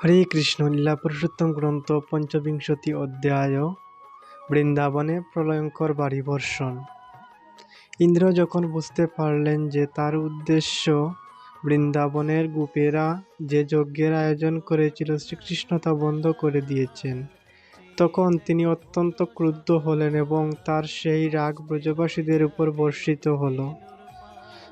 হরে কৃষ্ণ লীলা পুরুষোত্তম গ্রন্থ, পঞ্চবিংশতি অধ্যায়, বৃন্দাবনে প্রলয়ঙ্কর বাড়ি বর্ষণ ইন্দ্র যখন বুঝতে পারলেন যে তার উদ্দেশ্য, বৃন্দাবনের গোপেরা যে যজ্ঞের আয়োজন করেছিল শ্রীকৃষ্ণ তা বন্ধ করে দিয়েছেন। তখন তিনি অত্যন্ত ক্রুদ্ধ হলেন এবং তার সেই রাগ ব্রজবাসীদের উপর বর্ষিত হলো।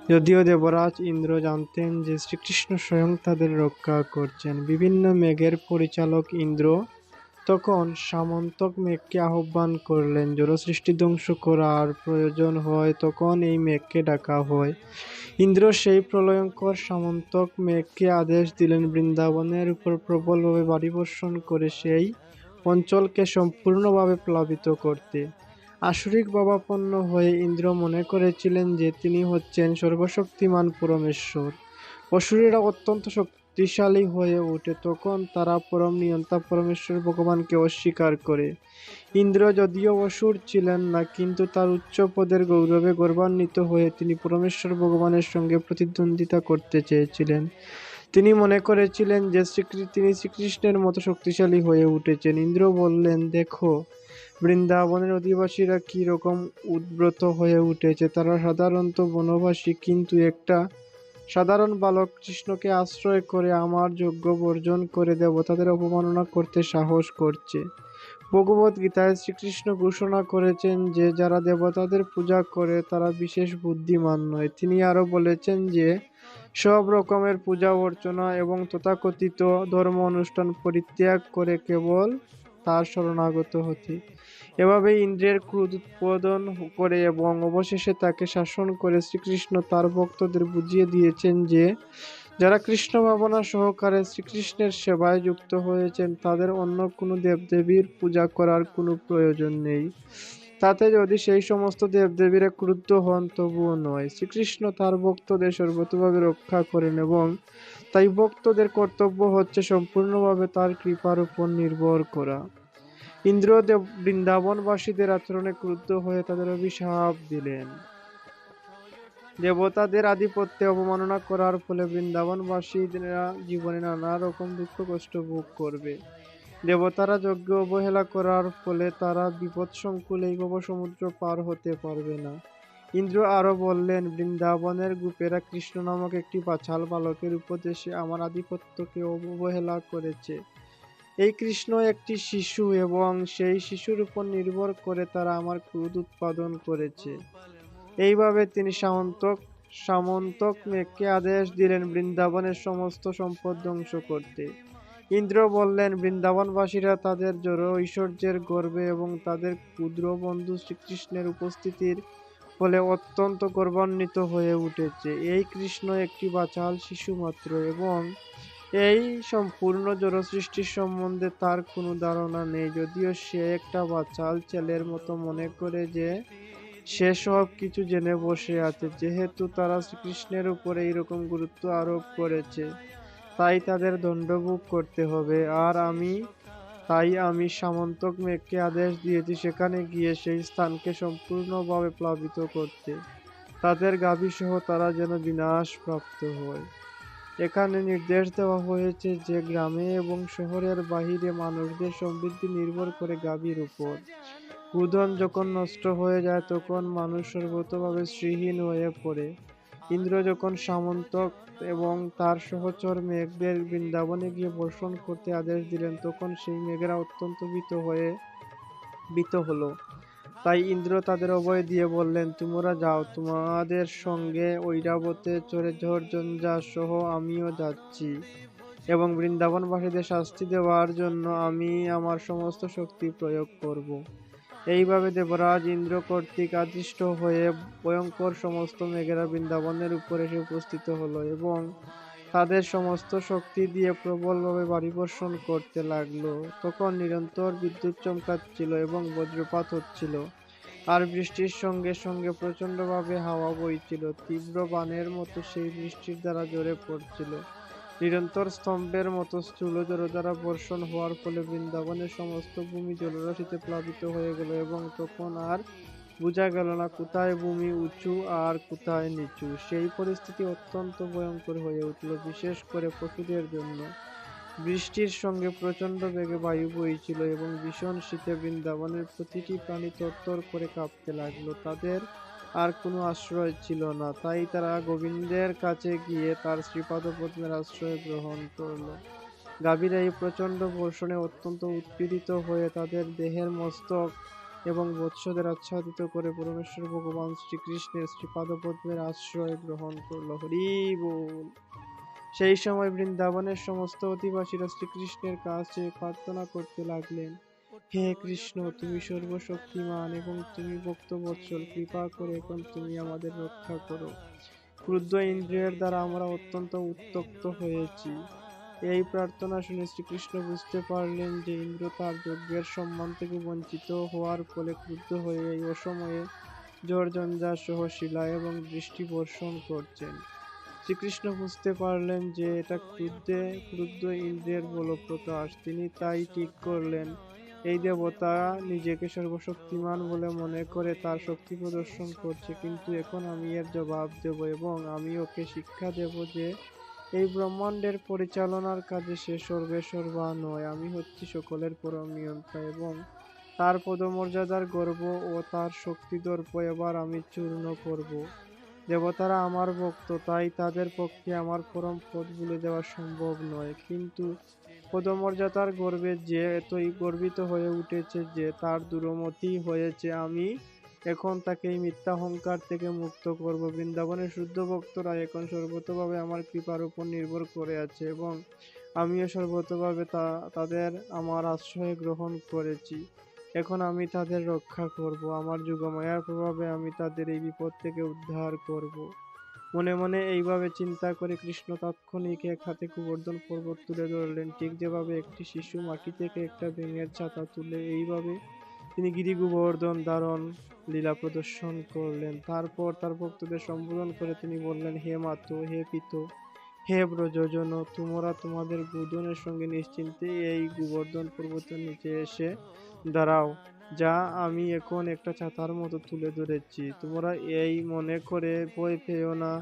যদিও দেবরাজ ইন্দ্র জানতেন যে শ্রীকৃষ্ণ স্বয়ং তাদের রক্ষা করছেন। বিভিন্ন মেঘের পরিচালক ইন্দ্র তখন সামন্তক মেঘকে আহ্বান করলেন, জলসৃষ্টি ধ্বংস করার প্রয়োজন হয়, তখন এই মেঘকে ডাকা হয়। ইন্দ্র সেই প্রলয়ঙ্কর সামন্তক মেঘকে আদেশ দিলেন, বৃন্দাবনের উপর প্রবলভাবে বাড়ি বর্ষণ করে সেই অঞ্চলকে সম্পূর্ণভাবে প্লাবিত করতে। আসরিক ভাবাপন্ন হয়ে ইন্দ্র মনে করেছিলেন যে তিনি হচ্ছেন সর্বশক্তিমান পরমেশ্বর। অসুরেরা অত্যন্ত শক্তিশালী হয়ে ওঠে, তখন তারা পরম নিয়ন্তা পরমেশ্বর ভগবানকে অস্বীকার করে। ইন্দ্র যদিও অসুর ছিলেন না, কিন্তু তার উচ্চ পদের গৌরবে গর্বান্বিত হয়ে তিনি পরমেশ্বর ভগবানের সঙ্গে প্রতিদ্বন্দ্বিতা করতে চেয়েছিলেন। তিনি মনে করেছিলেন যে শ্রীকৃ- তিনি শ্রীকৃষ্ণের মতো শক্তিশালী হয়ে উঠেছেন। ইন্দ্র বললেন, দেখো বৃন্দাবনের অধিবাসীরা কি রকম উদ্ব্রত হয়ে উঠেছে তারা সাধারণত বনবাসী, কিন্তু একটা সাধারণ বালক কৃষ্ণকে আশ্রয় করে আমার যোগ্য বর্জন করে দেবতাদের অপমাননা করতে সাহস করছে। ভগবত গীতায় শ্রীকৃষ্ণ ঘোষণা করেছেন যে, যারা দেবতাদের পূজা করে তারা বিশেষ বুদ্ধিমান নয়। তিনি আরও বলেছেন যে, সব রকমের পূজা অর্চনা এবং তথাকথিত ধর্ম অনুষ্ঠান পরিত্যাগ করে কেবল তার শরণাগত হতে। এভাবে ইন্দ্রের ক্রোধ উৎপাদন করে এবং অবশেষে তাকে শাসন করে শ্রীকৃষ্ণ তার ভক্তদের বুঝিয়ে দিয়েছেন যে, যারা কৃষ্ণ ভাবনা সহকারে শ্রীকৃষ্ণের সেবায় যুক্ত হয়েছেন, তাদের অন্য কোনো দেবদেবীর পূজা করার কোনো প্রয়োজন নেই। তাতে যদি সেই সমস্ত দেবদেবীরা ক্রুদ্ধ হন, তবুও নয়। শ্রীকৃষ্ণ তার ভক্তদের সর্বতভাবে রক্ষা করেন এবং তাই ভক্তদের কর্তব্য হচ্ছে সম্পূর্ণভাবে তার কৃপার উপর নির্ভর করা। ইন্দ্রদেব বৃন্দাবনবাসীদের আচরণে ক্রুদ্ধ হয়ে তাদের অভিশাপ দিলেন। দেবতাদের আধিপত্যে অবমাননা করার ফলে বৃন্দাবনবাসীরা জীবনে নানা রকম দুঃখ কষ্ট ভোগ করবে। দেবতারা যজ্ঞ অবহেলা করার ফলে তারা বিপদ সংকুল এই সমুদ্র পার হতে পারবে না। ইন্দ্র আরও বললেন, বৃন্দাবনের গোপেরা কৃষ্ণ নামক একটি বাছাল বালকের উপদেশে আমার আধিপত্যকে অবহেলা করেছে। এই কৃষ্ণ একটি শিশু এবং সেই শিশুর উপর নির্ভর করে তারা আমার ক্রোধ উৎপাদন করেছে। এইভাবে তিনি সামন্তক সামন্তক মেঘকে আদেশ দিলেন বৃন্দাবনের সমস্ত সম্পদ ধ্বংস করতে। ইন্দ্র বললেন, বৃন্দাবনবাসীরা তাদের জড় ঐশ্বর্যের গর্বে এবং তাদের ক্ষুদ্র বন্ধু শ্রীকৃষ্ণের উপস্থিতির ফলে অত্যন্ত গর্বান্বিত হয়ে উঠেছে। এই কৃষ্ণ একটি বাচাল শিশু মাত্র এবং এই সম্পূর্ণ জড় সৃষ্টির সম্বন্ধে তার কোনো ধারণা নেই। যদিও সে একটা বাচাল ছেলের মতো মনে করে যে সে সব কিছু জেনে বসে আছে, যেহেতু তারা শ্রীকৃষ্ণের উপরে এইরকম গুরুত্ব আরোপ করেছে। তাই তাদের দণ্ডভোগ করতে হবে। আর আমি, তাই আমি সামন্তক মেঘকে আদেশ দিয়েছি সেখানে গিয়ে সেই স্থানকে সম্পূর্ণভাবে প্লাবিত করতে। তাদের গাভী সহ তারা যেন বিনাশ প্রাপ্ত হয়। এখানে নির্দেশ দেওয়া হয়েছে যে গ্রামে এবং শহরের বাহিরে মানুষদের সমৃদ্ধি নির্ভর করে গাভীর উপর। উদন যখন নষ্ট হয়ে যায়, তখন মানুষ সর্বতভাবে শ্রীহীন হয়ে পড়ে। ইন্দ্র যখন সামন্তক এবং তার সহচর মেঘদের বৃন্দাবনে গিয়ে বর্ষণ করতে আদেশ দিলেন, তখন সেই মেঘেরা অত্যন্ত ভীত হয়ে ভীত হলো তাই ইন্দ্র তাদের অভয় দিয়ে বললেন, তোমরা যাও, তোমাদের সঙ্গে ঐরাবতে চড়ে ঝড়ঝঞ্ঝা সহ আমিও যাচ্ছি এবং বৃন্দাবনবাসীদের শাস্তি দেওয়ার জন্য আমি আমার সমস্ত শক্তি প্রয়োগ করব। এইভাবে দেবরাজ ইন্দ্র কর্তৃক আদিষ্ট হয়ে ভয়ঙ্কর সমস্ত মেঘেরা বৃন্দাবনের উপরে এসে উপস্থিত হলো এবং তাদের সমস্ত শক্তি দিয়ে প্রবলভাবে বাড়ি বর্ষণ করতে লাগল। তখন নিরন্তর বিদ্যুৎ চমকাচ্ছিল এবং বজ্রপাত হচ্ছিল। আর বৃষ্টির সঙ্গে সঙ্গে প্রচণ্ডভাবে হাওয়া বইছিল। তীব্র বানের মতো সেই বৃষ্টির দ্বারা জোরে পড়ছিল। নিরন্তর স্তম্ভের মতো স্থূল জলধারা বর্ষণ হওয়ার ফলে বৃন্দাবনের সমস্ত ভূমি জলরাশিতে প্লাবিত হয়ে গেল এবং তখন আর বোঝা গেল না কোথায় ভূমি উঁচু আর কোথায় নিচু। সেই পরিস্থিতি অত্যন্ত ভয়ঙ্কর হয়ে উঠল, বিশেষ করে পশুদের জন্য। বৃষ্টির সঙ্গে প্রচণ্ড বেগে বায়ু বইছিল এবং ভীষণ শীতে বৃন্দাবনের প্রতিটি প্রাণী তরতর করে কাঁপতে লাগল। তাদের আর কোনো আশ্রয় ছিল না। তাই তারা গোবিন্দের কাছে গিয়ে তার শ্রীপাদ পদ্মের আশ্রয় গ্রহণ করল। গাভীরা এই প্রচণ্ড বর্ষণে অত্যন্ত উৎপীড়িত হয়ে তাদের দেহের মস্তক এবং বৎসদের আচ্ছাদিত করে পরমেশ্বর ভগবান শ্রীকৃষ্ণের শ্রীপাদ পদ্মের আশ্রয় গ্রহণ করল। হরি বল। সেই সময় বৃন্দাবনের সমস্ত অধিবাসীরা শ্রীকৃষ্ণের কাছে প্রার্থনা করতে লাগলেন। হে কৃষ্ণ, তুমি সর্বশক্তিমান এবং তুমি ভক্তবৎসল কৃপা করে এখন তুমি আমাদের রক্ষা করো। ক্রুদ্ধ ইন্দ্রিয়ের দ্বারা আমরা অত্যন্ত উত্তক্ত হয়েছি। এই প্রার্থনা শুনে শ্রীকৃষ্ণ বুঝতে পারলেন যে ইন্দ্র তার যজ্ঞের সম্মান থেকে বঞ্চিত হওয়ার ফলে ক্রুদ্ধ হয়ে এই অসময়ে জর্জঞ্জা সহ শিলা এবং বৃষ্টি বর্ষণ করছেন। শ্রীকৃষ্ণ বুঝতে পারলেন যে এটা ক্রুদ্ধে, ক্রুদ্ধ ইন্দ্রিয়ের বলপ্রকাশ। তিনি তাই ঠিক করলেন। এই দেবতা নিজেকে সর্বশক্তিমান বলে মনে করে তার শক্তি প্রদর্শন করছে, কিন্তু এখন আমি এর জবাব দেব এবং আমি ওকে শিক্ষা দেব যে এই ব্রহ্মাণ্ডের পরিচালনার কাজে সে সর্বে সর্বা নয়। আমি হচ্ছি সকলের পরম নিয়ন্ত্রণ এবং তার পদমর্যাদার গর্ব ও তার শক্তি দর্প এবার আমি চূর্ণ করব। দেবতারা আমার ভক্ত, তাই তাদের পক্ষে আমার পরম পদ ভুলে দেওয়া সম্ভব নয়। কিন্তু পদমর্যাদার গর্বে যে এতই গর্বিত হয়ে উঠেছে যে তার দুরমতি হয়েছে, আমি এখন তাকে এই মিথ্যা অহংকার থেকে মুক্ত করব। বৃন্দাবনের শুদ্ধ ভক্তরা এখন সর্বতভাবে আমার কৃপার উপর নির্ভর করে আছে এবং আমিও সর্বতভাবে তা, তাদের আমার আশ্রয় গ্রহণ করেছি। এখন আমি তাদের রক্ষা করব। আমার যুগমায়ার প্রভাবে আমি তাদের এই বিপদ থেকে উদ্ধার করব। মনে মনে এইভাবে চিন্তা করে কৃষ্ণ তাৎক্ষণিক এক হাতে গোবর্ধন পর্বত তুলে ধরলেন। ঠিক যেভাবে একটি শিশু মাটি থেকে একটা ব্যাঙের ছাতা তুলে এইভাবে তিনি গিরি গোবর্ধন দারণ লীলা প্রদর্শন করলেন। তারপর তার ভক্তদের সম্বোধন করে তিনি বললেন, হে মাত, হে পিত, হে ব্রজজন, তোমরা তোমাদের গোধনের সঙ্গে নিশ্চিন্তে এই গোবর্ধন পর্বতের নিচে এসে দাঁড়াও। যা আমি এখন একটা ছাতার মতো তুলে ধরেছি। তোমরা এই মনে করে ভয় পেও না।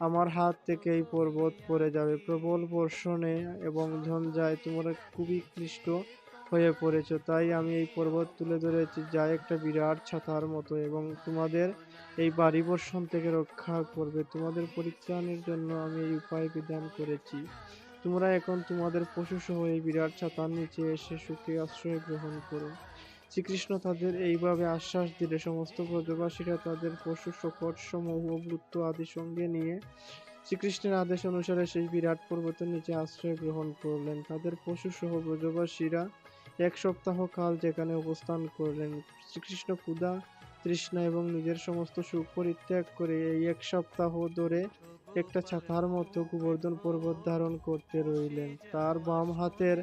আমার হাত থেকে এই পর্বত পড়ে যাবে। প্রবল বর্ষণে এবং ঝঞ্ঝায় তোমরা খুবই ক্লিষ্ট হয়ে পড়েছো। তাই আমি এই পর্বত তুলে ধরেছি, যা একটা বিরাট ছাতার মতো এবং তোমাদের এই বাড়ি বর্ষণ থেকে রক্ষা করবে। তোমাদের পরিত্রাণের জন্য আমি এই উপায় বিধান করেছি। তোমরা এখন তোমাদের পশুসহ এই বিরাট ছাতার নিচে এসে সুখে আশ্রয় গ্রহণ করো। শ্রীকৃষ্ণ তাদের এইভাবে আশ্বাস দিলে, সমস্ত ব্রজবাসীরা তাদের পশু শকট সমূহ বৃত্ত আদি সঙ্গে নিয়ে শ্রীকৃষ্ণের আদেশ অনুসারে সেই বিরাট পর্বতের নিচে আশ্রয় গ্রহণ করলেন। তাদের পশু সহ ব্রজবাসীরা এক সপ্তাহ কাল যেখানে অবস্থান করলেন। শ্রীকৃষ্ণ ক্ষুধা, তৃষ্ণা এবং নিজের সমস্ত সুখ পরিত্যাগ করে এই এক সপ্তাহ ধরে একটা ছাতার মতো গোবর্ধন পর্বত ধারণ করতে রইলেন। তার বাম হাতের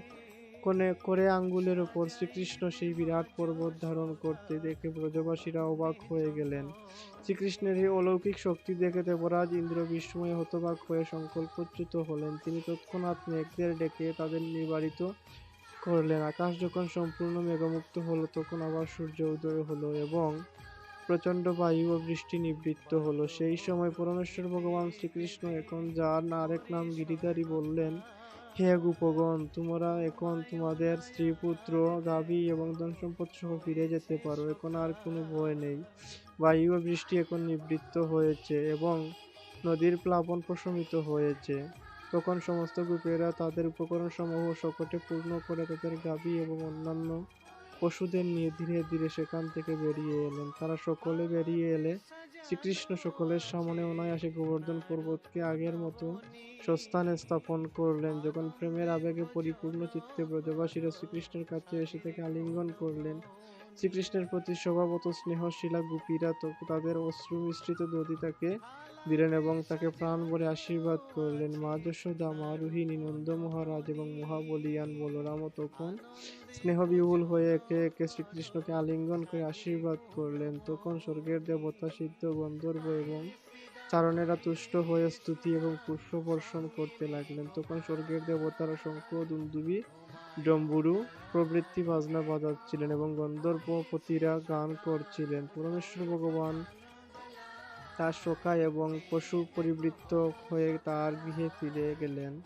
কোণে করে আঙ্গুলের উপর শ্রীকৃষ্ণ সেই বিরাট পর্বত ধারণ করতে দেখে ব্রজবাসীরা অবাক হয়ে গেলেন। শ্রীকৃষ্ণের এই অলৌকিক শক্তি দেখে দেবরাজ ইন্দ্র বিস্ময়ে হতবাক হয়ে সংকল্পচ্যুত হলেন। তিনি তৎক্ষণাৎ মেঘদের ডেকে তাদের নিবারিত করলেন। আকাশ যখন সম্পূর্ণ মেঘমুক্ত হলো, তখন আবার সূর্য উদয় হলো এবং প্রচণ্ড বায়ু ও বৃষ্টি নিবৃত্ত হলো। সেই সময় পরমেশ্বর ভগবান শ্রীকৃষ্ণ এখন যার আরেক নাম গিরিধারী বললেন হে গোপগণ, তোমরা এখন তোমাদের স্ত্রী পুত্র গাভী এবং ধন সম্পদ সহ ফিরে যেতে পারো। এখন আর কোনো ভয় নেই। বায়ু বৃষ্টি এখন নিবৃত্ত হয়েছে এবং নদীর প্লাবন প্রশমিত হয়েছে। তখন সমস্ত গোপেরা তাদের উপকরণ সমূহ শকটে পূর্ণ করে তাদের গাভী এবং অন্যান্য পশুদের নিয়ে ধীরে ধীরে সেখান থেকে বেরিয়ে এলেন। তারা সকলে বেরিয়ে এলে শ্রীকৃষ্ণ সকলের সামনে অনায়াসে গোবর্ধন পর্বতকে আগের মতো স্বস্থানে স্থাপন করলেন। যখন প্রেমের আবেগে পরিপূর্ণ চিত্তে ব্রজবাসীরা শ্রীকৃষ্ণের কাছে এসে তাকে আলিঙ্গন করলেন শ্রীকৃষ্ণের প্রতি স্বভাবত স্নেহশীলা গোপীরা তাদের অশ্রু মিশ্রিত দধি তাকে দিলেন এবং তাকে প্রাণ ভরে আশীর্বাদ করলেন। মা যশোদা মা রোহিণী নন্দ মহারাজ এবং মহাবলিয়ান বলরাম তখন স্নেহবিহুল হয়ে একে একে শ্রীকৃষ্ণকে আলিঙ্গন করে আশীর্বাদ করলেন। তখন স্বর্গের দেবতা সিদ্ধ গন্ধর্ব এবং চারণেরা তুষ্ট হয়ে স্তুতি এবং পুষ্প বর্ষণ করতে লাগলেন। তখন স্বর্গের দেবতারা শঙ্খ দুন্দুবি ডম্বুরু প্রভৃতি বাজনা বাজাচ্ছিলেন এবং গন্ধর্বপতিরা গান করছিলেন। পরমেশ্বর ভগবান তার শোকায় এবং পশু পরিবৃত্ত হয়ে তার গৃহে ফিরে গেলেন।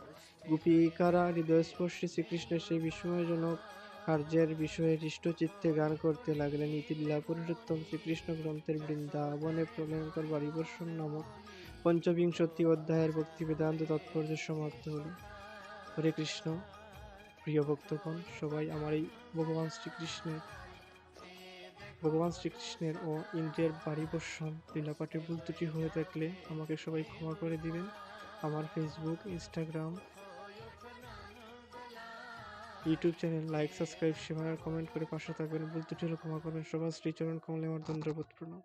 গোপিকারা হৃদয়স্পর্শী শ্রীকৃষ্ণের সেই বিস্ময়জনক কার্যের বিষয়ে হৃষ্টচিত্তে গান করতে লাগলেন। ইতিলীলা পুরুষোত্তম শ্রীকৃষ্ণ গ্রন্থের বৃন্দাবনে প্রলয়ঙ্কর বাড়িবর্ষণ নামক পঞ্চবিংশতি অধ্যায়ের ভক্তি বেদান্ত তাৎপর্য সমাপ্ত হল। হরে কৃষ্ণ। প্রিয় ভক্তগণ, সবাই আমার এই ভগবান শ্রীকৃষ্ণের ভগবান শ্রীকৃষ্ণের ও ইন্দ্রিয়ের বাড়িবর্ষণ লীলাপাঠে ভুল ত্রুটি হয়ে থাকলে আমাকে সবাই ক্ষমা করে দিবেন। আমার Facebook Instagram YouTube channel like subscribe share comment করে পাশে থাকবেন। ভুল ত্রুটি হলে ক্ষমা করবেন। সবার শ্রীচরণ কমলে আমার দণ্ডবোধ প্রণাম।